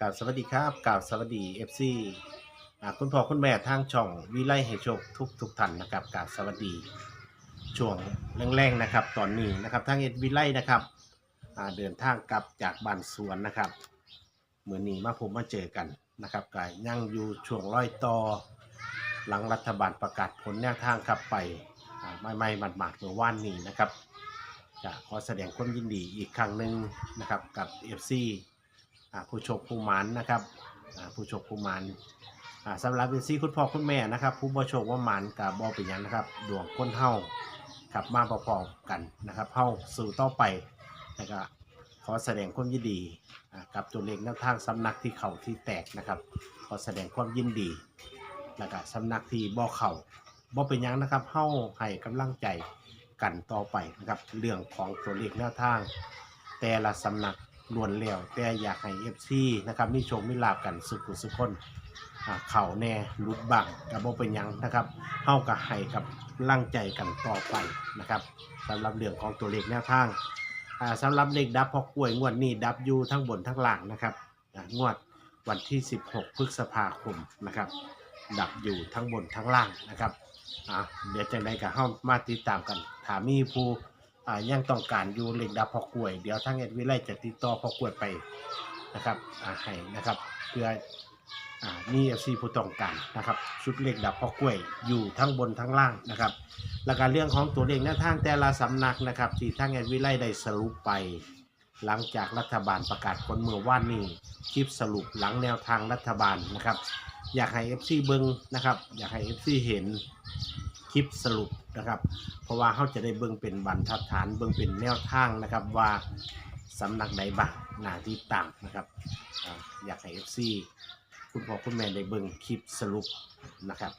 กราบสวัสดีครับกราบสวัสดีเอฟซีคุณพ่อคุณแม่ทางช่องวิไลให้โชคทุกทุกท่านนะครับกราบสวัสดีช่วงแรงๆนะครับ ตอนนี้นะครับทางเอ็ดวิไลนะครับเดินทางกลับจากบ้านสวนนะครับเหมือนนี้มาผมมาเจอกันนะครับกายยั่งอยู่ช่วงร้อยต่อหลังรัฐบาลประกาศผลแนวทางครับไปอ่ไม่ไม่หมาดๆเมื่อวานนี้นะครับจะขอแสดงความยินดีอีกครั้งหนึ่งนะครับกับ FC อ่า ผู้ชกผู้หมันนะครับผู้ชกผู้หมันอ่าสำหรับ FC คุณพ่อคุณแม่นะครับ ผู้บ่โชคว่าหมันกับบอเป็นยังนะครับ ดวงคนเฮาครับมาพอๆกันนะครับเฮาสู่ต่อไปนะครับขอแสดงความยินดีกับตัวเลขแนวทางสำนักที่เข่าที่แตกนะครับ ขอแสดงความยินดีแล้วก็สำนักที่บ่เข่าบ่เป็นยังนะครับเฮาให้กำลังใจกันต่อไปนะครับ เรื่องของตัวเลขแนวทาง แต่ละสำนัก ล้วนแล้วแต่อยากให้ FC นะครับมีโชคมีลาบกันสุขุสุขคนอ่าเข่าแน่รุดบังกับบ่เป็นหยังนะครับเฮาก็ให้กับร่างใจกันต่อไปนะครับสำหรับเรื่องของตัวเลขแนวทางอ่าสำหรับเลขดับพอกล้วยงวดนี้ดับอยู่ทั้งบนทั้งล่างนะครับอ่างวดวันที่ 16 พฤษภาคมนะครับ ดับอยู่ทั้งบนทั้งล่างนะครับ อ่าเดี๋ยวจังใดก็เข้ามาติดตามกันถามมีผู้ อ่ายังต้องการอยู่เหล็กดับพอกล้วย เดี๋ยวทางเอ็ดวิไลจะติดต่อพอกล้วยไปนะครับอ่าให้นะครับ เพื่ออ่ามีเอฟซีผู้ต้องการนะครับชุดเหล็กดับพอกล้วยอยู่ทั้งบนทั้งล่างนะครับ แล้วก็เรื่องของตัวเลขแนวทางแต่ละสำนักนะครับที่ทางเอ็ดวิไลได้สรุปไป หลังจากรัฐบาลประกาศผลเมื่อวานนี้คลิปสรุปหลังแนวทางรัฐบาลนะครับ อยากให้ FC เบิงนะครับ อยากให้ FC เห็น คลิปสรุปนะครับ เพราะว่าเขาจะได้เบิงเป็นบรรทัดฐานเบิงเป็นแนวทางนะครับว่าสำนักใดบ้างหน้าที่ต่างนะครับ อยากให้ FC คุณพ่อคุณแม่ได้เบิงคลิปสรุปนะครับ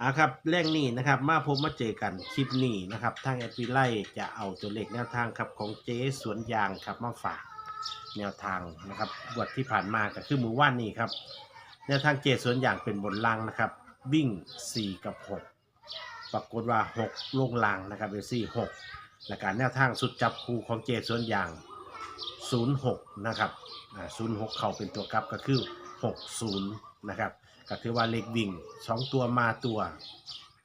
อ่าครับเรื่งนี้นะครับ มาพบมาเจอกันคลิปนี้นะครับทางแอดวิไลจะเอาตัวเลขแนวทางครับของเจ๊สวนยางครับมาฝากแนวทางนะครับบวดที่ผ่านมาก็คือมือว่านนี้ครับแนวทางเจสวนยางเป็นบนล่างนะครับ วิ่ง 4 กับ 6 ปรากฏว่า6ลงลางนะครับเป็น4 6และการแนวทางสุดจับคู่ของเจส่วนอย่าง 06 นะครับอ่า06เข้าเป็นตัวกลับก็คือ 60 นะครับก็ถือว่าเลขวิ่ง 2 ตัวมาตัว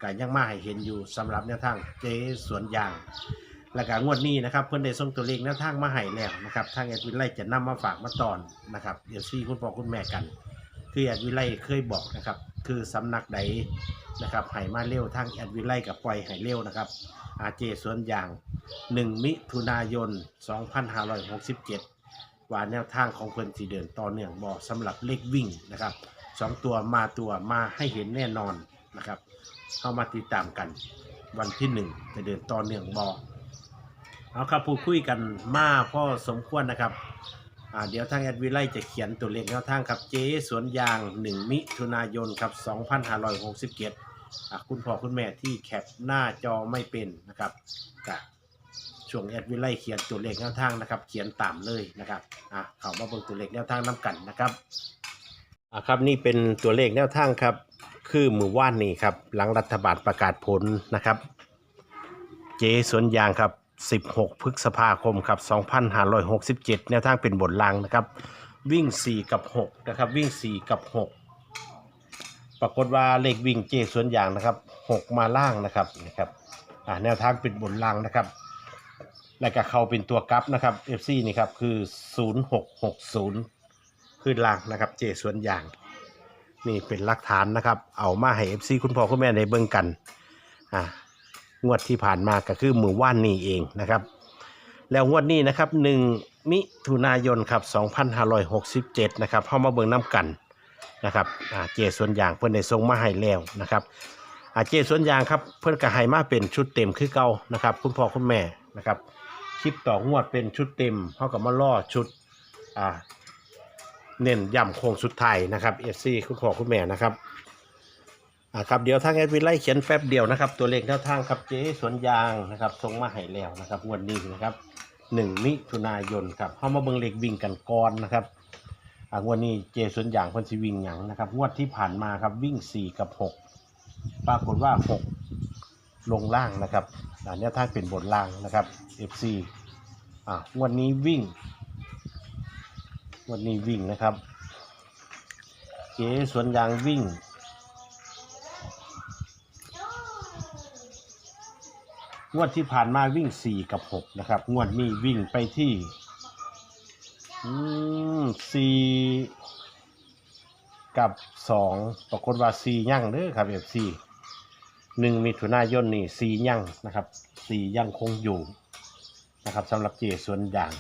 ก็ยังมาให้เห็นอยู่สำหรับแนวทางเจสวนยาง และการงวดนี้นะครับเพื่อนได้ส่งตัวเลขแนวทางมาให้แล้วนะครับทางแอดวินไลจะนำมาฝากมาตอนนะครับเดี๋ยวซี่คุณพ่อคุณแม่กัน คือแอดวิไลเคยบอกนะครับคือสำนักใด นะครับให้มาเร็วทางแอดวิไลกับปล่อยให้เร็วนะครับอาเจสวนอย่าง 1 มิถุนายน 2567ว่าแนวทางของเพิ่นสีเดินต่อเนื่องบอสำหรับเลขวิ่งนะครับสองตัวมาตัวมาให้เห็นแน่นอนนะครับเข้ามาติดตามกันวันที่หนึ่งจะเดินต่อเนื่องบอเอาครับพูดคุยกันมาพ่อสมควรนะครับเดี๋ยวทางแอดวิไลจะเขียนตัวเลขแนวทางครับเจ๊สวนยาง 1 มิถุนายนครับ 2567 อะคุณพ่อคุณแม่ที่แคปหน้าจอไม่เป็นนะครับกับช่วงแอดวิไลเขียนตัวเลขแนวทางนะครับ เขียนตามเลยนะครับอะเข้ามาเบิ่งตัวเลขแนวทางน้กันนะครับอะครับนี่เป็นตัวเลขแนวทางครับ คือมือว่านนี้ครับ หลังรัฐบาลประกาศผลนะครับ เจสวนยางครับ 16 พฤษภาคมครับ 2567 แนวทางเป็นบทลางนะครับ วิ่ง 4 กับ 6 นะครับ วิ่ง 4 กับ 6 ปรากฏว่าเลขวิ่งเจสวนยางนะครับ6มาล่างนะครับนะครับอ่าแนวทางเป็นบทลางนะครับ แล้วก็เข้าเป็นตัวกับนะครับ FC นี่ครับคือ 0660คือล่างนะครับเจสวนยาง นี่เป็นหลักฐานนะครับ เอามาให้ FC คุณพ่อคุณแม่ในเบิ่งกันอ่างวดที่ผ่านมาก็คือมือว่านนี้เองนะครับ แล้วงวดนี้นะครับ1มิถุนายนครับ2567นะครับเข้ามาเบิ่งน้ำกัน นะครับอ่าเจส่วนอย่างเพื่อนได้ส่งมาให้แล้วนะครับอาเจส่วนอย่างครับเพื่อนก็ให้มาเป็นชุดเต็มคือเก่านะครับ คุณพ่อคุณแม่นะครับคลิปต่องวดเป็นชุดเต็มเขากับมาล่อชุดอ่าเน้นย่ำโค้งสุดท้ายนะครับเอฟซีคุณพ่อคุณแม่นะครับอ่าครับเดี๋ยวทางแอดวิไลเขียนแป๊บเดียวนะครับ ตัวเลขแนวทางครับเจ๊สวนยางนะครับส่งมาให้แล้วนะครับงวดนี้นะครับหนึ่งมิถุนายนครับเข้ามาเบิ่งเลขวิ่งกันก่อนนะครับ งวดนี้เจสวนยางเพิ่นสิวิ่งหยังนะครับ งวดที่ผ่านมาครับวิ่งสี่กับหกปรากฏว่าหกลงล่างนะครับอ่าแนวทาเป็นบนล่างนะครับ FC อ่างวดนี้วิ่งงวดนี้วิ่งนะครับเก๋สวนยางวิ่งงวดที่ผ่านมาวิ่ง 4 กับ 6 นะครับ งวดนี้วิ่งไปที่ อืมสี่กับ2ปรากฏว่า4ยั่งเด้อครับ FC หนึ่งมิถุนายนนี่4ยั่งนะครับ4ยั่งคงอยู่นะครับสำหรับเจส่วนยาง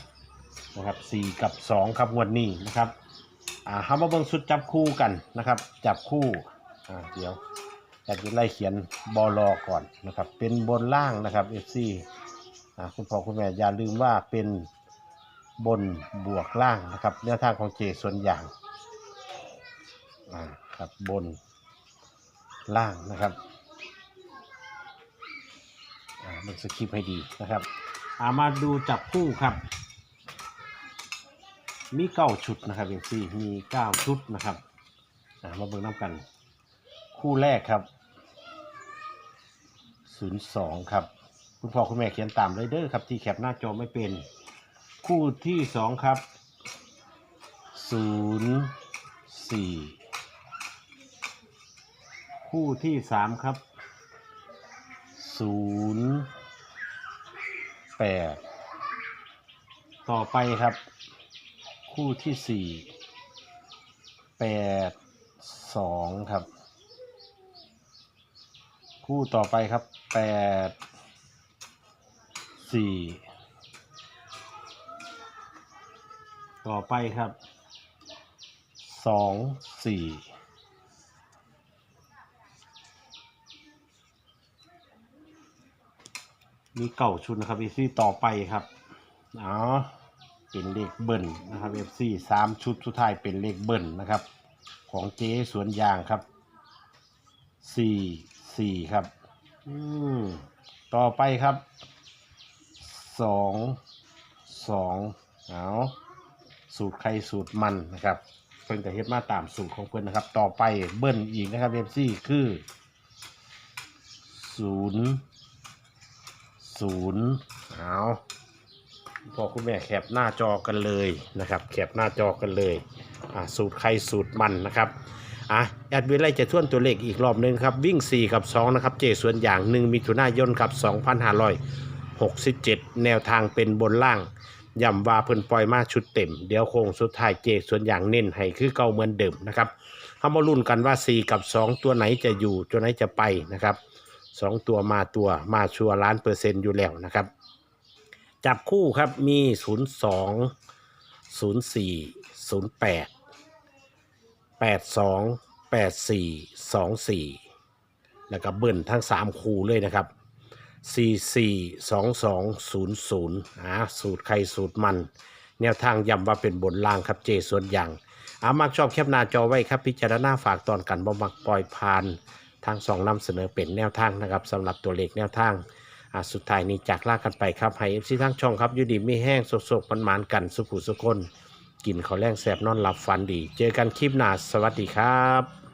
นะครับ4กับ2ครับงวดนี้นะครับอ่าฮามาเบิงสุดจับคู่กันนะครับ จับคู่อ่าเดี๋ยวแต่จะไล่เขียนบอลอก่อนนะครับ เป็นบนล่างนะครับ FC อ่าคุณพ่อคุณแม่อย่าลืมว่าเป็น บนบวกล่างนะครับแนวทางของเจส่วนอย่างอ่าครับบนล่างนะครับอ่าเบิ่งสคริปให้ดีนะครับอามาดูจับคู่ครับ มีเก้าชุดนะครับเอฟซีมีเก้าชุดนะครับอ่ามาเบิ่งน้ำกัน คู่แรกครับศูนย์สองครับ คุณพ่อคุณแม่เขียนตามเลยเด้อครับ ที่แคปหน้าจอไม่เป็น คู่ที่สองครับศูนย์สี่คู่ที่สามครับศูนย์แปดต่อไปครับ คู่ที่สี่แปดสองครับ คู่ต่อไปครับแปดสี่ ต่อไปครับสองสี่มีเก่าชุดนะครับอีซี่ต่อไปครับอ๋อเป็นเลขเบิ้ลนะครับ FC สามชุดสุดท้ายเป็นเลขเบิ้ลนะครับ ของเจ๊สวนยางครับสี่สี่ครับ อืมต่อไปครับสองสองเอา สูตรใครสูตรมันนะครับ เพิ่นกับเฮ็ดมาตามสูตรของเพิ่นนะครับ ต่อไปเบิ้ลอีกนะครับ FC คือศูนย์ศูนย์เอาพอคุณแม่แคปหน้าจอกันเลยนะครับ แคปหน้าจอกันเลยอ่าสูตรใครสูตรมันนะครับอะแอดวิไลจะทวนตัวเลขอีกรอบหนึ่งครับ วิ่ง 4 กับ 2 นะครับ เจส่วนอย่าง 1มิถุนายนครับ 2567 แนวทางเป็นบนล่าง ย่ำว่าเพิ่นปล่อยมาชุดเต็ม เดี๋ยวโค้งสุดท้ายเจส่วนอย่างเน้นให้คือเก่าเหมือนเดิมนะครับเขามาลุ้นกันว่า 4 กับ 2 ตัวไหนจะอยู่ตัวไหนจะไปนะครับ 2 ตัวมาตัวมาชัวร์ล้านเปอร์เซ็นต์อยู่แล้วนะครับ จับคู่ครับมี 0 2 0 4 0 8 8 2 8 4 2 4 แล้วก็เบิ้ลทั้ง 3 คู่เลยนะครับ 4 4 2 2 0 0อ่าสูตรใครสูตรมัน แนวทางย้ำว่าเป็นบนล่างครับเจส่วนอย่างอามักชอบแคปหน้าจอไว้ครับพิจารณาฝากตอนกันบ่มักปล่อยผ่านทางสองนำเสนอเป็นแนวทางนะครับสำหรับตัวเลขแนวทางอะสุดท้ายนี้จากลากันไปครับให้เอฟซีทั้งช่องครับอยู่ดีไม่แห้งสกๆมันมานๆกันสุขุสุคนกินข้าวแรงแสบนอนหลับฝันดี เจอกันคลิปหน้าสวัสดีครับ